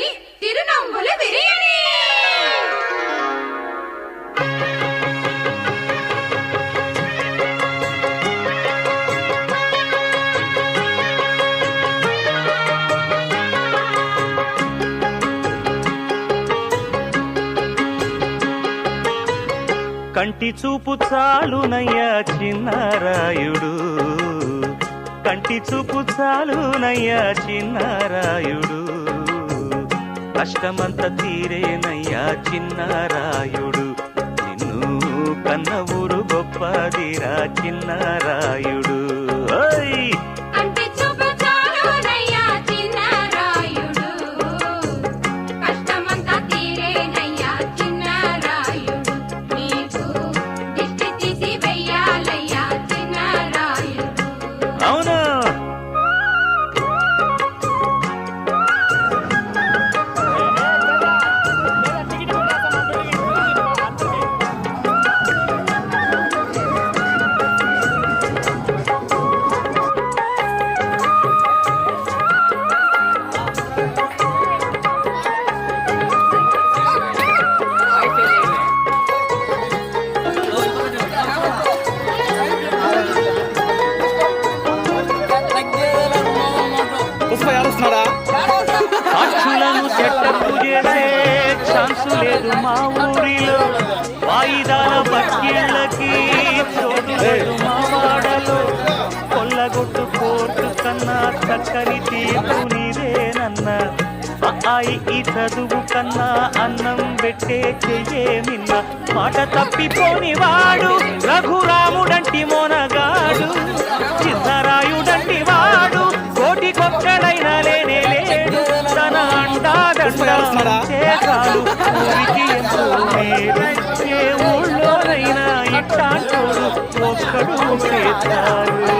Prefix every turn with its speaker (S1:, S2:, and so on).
S1: అని తిరునవ్వులు విరియని. కంటి చూపు చాలునయ్యా చిన్నారాయుడు. కంటి చూపు చాలునయ్యా చిన్నారాయుడు. కష్టమంత తీరేనయ్యా చిన్నారాయుడు. నిన్ను కన్న ఊరు గొప్పదిరా చిన్నారాయుడు.
S2: పుష్ప ఏడుస్తున్నాడా?
S1: సాక్షులను చెట్టకు చేసే ఛాన్స్ లేదు మా ఊరిలో. వాయిదాల బట్టీళ్ళకి చోటు లేదు మా వాడలో. కొల్లగొట్టు కోర్టు కన్నా చక్కని తీర్పు నీదేనన్నా. అయి ఈ చదువు కన్నా అన్నం పెట్టే చెయ్యే మిన్న మాట తప్పిపోని వాడు రఘురాముడంటి మోనగా ఏ ఊళ్ళోనైనా ఇట్టాంటోడు ఒక్కడు చేశాడు